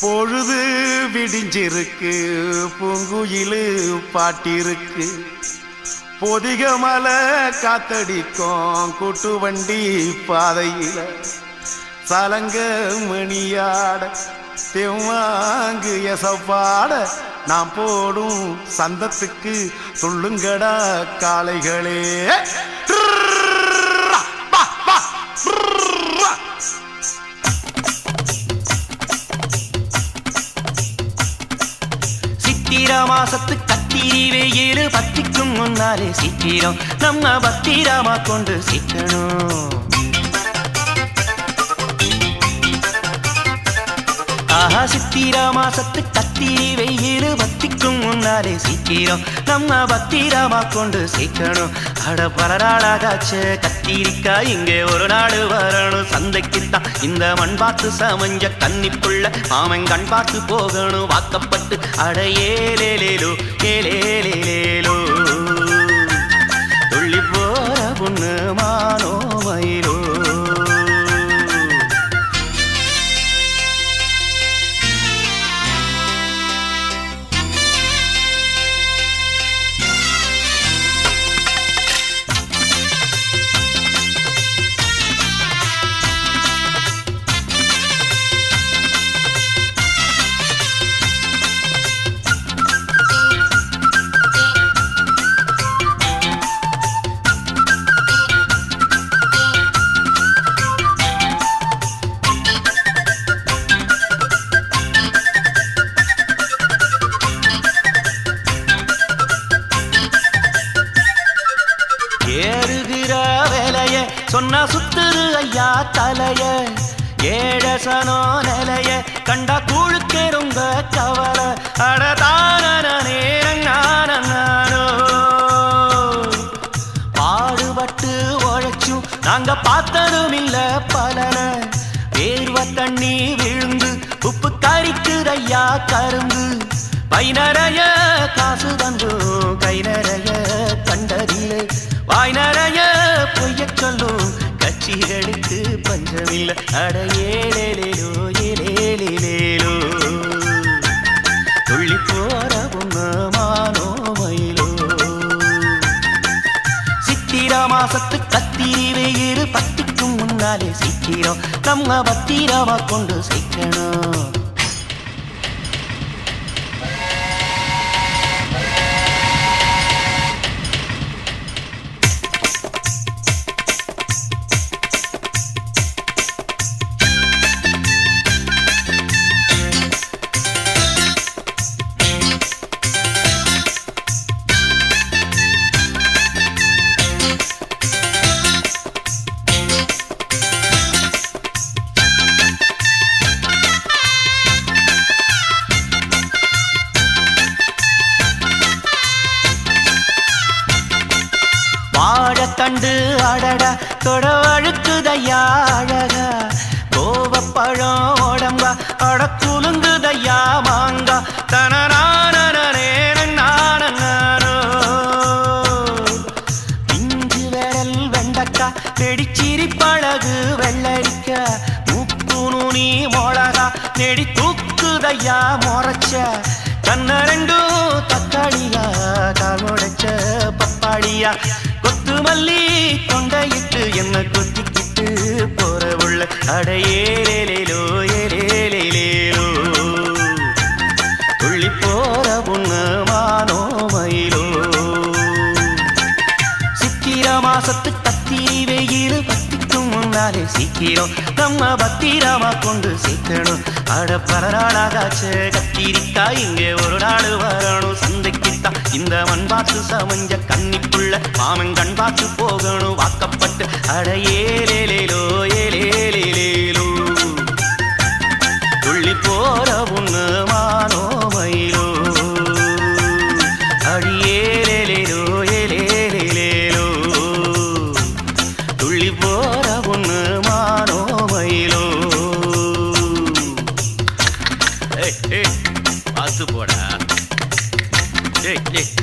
பொழுது விடிஞ்சிருக்கு பூங்குயிலு பாட்டிருக்கு. பொதிக மலை காத்தடிக்கும் கூட்டு வண்டி பாதையில. சலங்க மணியாட தெவ்வாங்கு எசப்பாட நான் போடும் சந்தத்துக்கு சொல்லுங்கடா காளைகளே. மாசத்து கத்திரி வெயிலு பத்திக்கும் முன்னாலே சீக்கிரம் நம்ம பத்திரமா கொண்டு சீக்கணும் ஆஹா சித்திர மாசத்து கத்திரி வெயில் பத்திக்கும் முன்னாலே சீக்கிரம் நம்ம பத்திரமா கொண்டு சீக்கணும் அட பல நாளாகாச்சு கத்திரிக்கா இங்கே ஒரு நாடு வரணும். சந்தைக்குத்தான் இந்த மண் பார்த்து சமஞ்ச கன்னிப்புள்ள மாமன் கண் பார்த்து போகணும். வாக்கப்பட்டு அட ஏலேலேலோ ஏலேலே சொன்னா சுத்துரு ஐயா தலைய. ஏழசனோ நிலைய கண்டா கூழுக்கேருங்க கவல. அடதான நேரங்கானோ பாடுபட்டு உழைச்சும் நாங்க பார்த்ததும் இல்ல பலன. வேர்வ தண்ணி விழுந்து உப்பு கறிக்குதையா கரும்பு. பைனரைய காசு சித்திர மாசத்து கத்திரி வெயிறு பத்திக்கும் முன்னாலே சீக்கிரம் நம்ம பத்திரமா கொண்டு சேர்க்கணும். அடடா தொட அழுக்குதையா அழகா கோவப்பழம் உடம்பா அட குலுங்குதையா மாங்கா தனநானோ பிஞ்சு விரல் வெண்டக்கா நெடிச்சிரி பழகு வெள்ளரிக்க. உப்பு நுனி மொளகா நெடி தூக்குதையா முறைச்ச கண்ண ரெண்டும் தக்காளியா கால் முடைச்ச பப்பாளியா. மல்லி கொண்டையிட்டு என்ன கொத்திக்கிட்டு போற உள்ள அடையேலேலோ ஏலேலேலோ துள்ளி போற பொண்ணு மயிலோ. சித்திர மாசத்து கத்திரி வெயில் பத்திக்கும் முன்னாலே சீக்கிரம் நம்ம பத்திரமா கொண்டு சீக்கணும் அட பல நாளாகாச்சு கத்திரிக்கா இங்கே ஒரு நாள் வரணும். இன்றைக்குத்தான் இந்த மண் பார்த்து சமஞ்ச கண்ணிக்குள்ள மாமன் கண் பார்த்து போகணும். வாக்கப்பட்டு அட ஏலேலேலோ ஏலேலேலேலோ. துள்ளி போற உன்னு Jake.